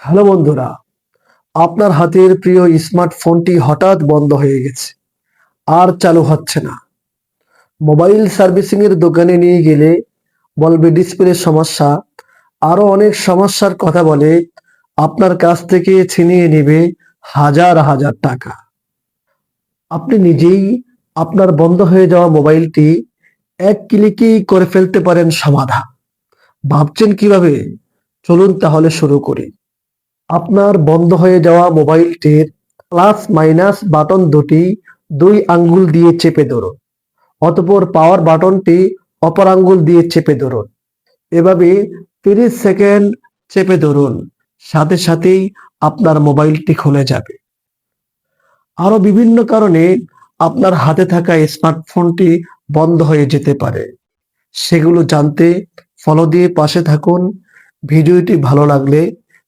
Hello বন্ধুরা, আপনার হাতের প্রিয় স্মার্টফোনটি হঠাৎ বন্ধ হয়ে গেছে, আর চালু হচ্ছে না। মোবাইল সার্ভিসিং এর দোকানে নিয়ে গেলে বলবে ডিসপ্লে সমস্যা আরও অনেক সমস্যার কথা বলে আপনার কাছ থেকে ছিনিয়ে নেবে হাজার হাজার টাকা। আপনি নিজেই আপনার বন্ধ হয়ে যাওয়া মোবাইলটি এক ক্লিকেই করে ফেলতে পারেন সমাধান ভাবছেন কীভাবে? চলুন তাহলে শুরু করি। আপনার বন্ধ হয়ে যাওয়া মোবাইলটির প্লাস মাইনাস বাটন দুটি দুই আঙ্গুল দিয়ে চেপে ধরুন, অতপর পাওয়ার বাটনটি অপর আঙ্গুল দিয়ে চেপে ধরুন। এভাবে তিরিশ সেকেন্ড চেপে ধরুন, সাথে সাথেই আপনার মোবাইলটি খুলে যাবে। আরও বিভিন্ন কারণে আপনার হাতে থাকা স্মার্টফোনটি বন্ধ হয়ে যেতে পারে। সেগুলো জানতে ফলো দিয়ে পাশে থাকুন। ভিডিওটি ভালো লাগলে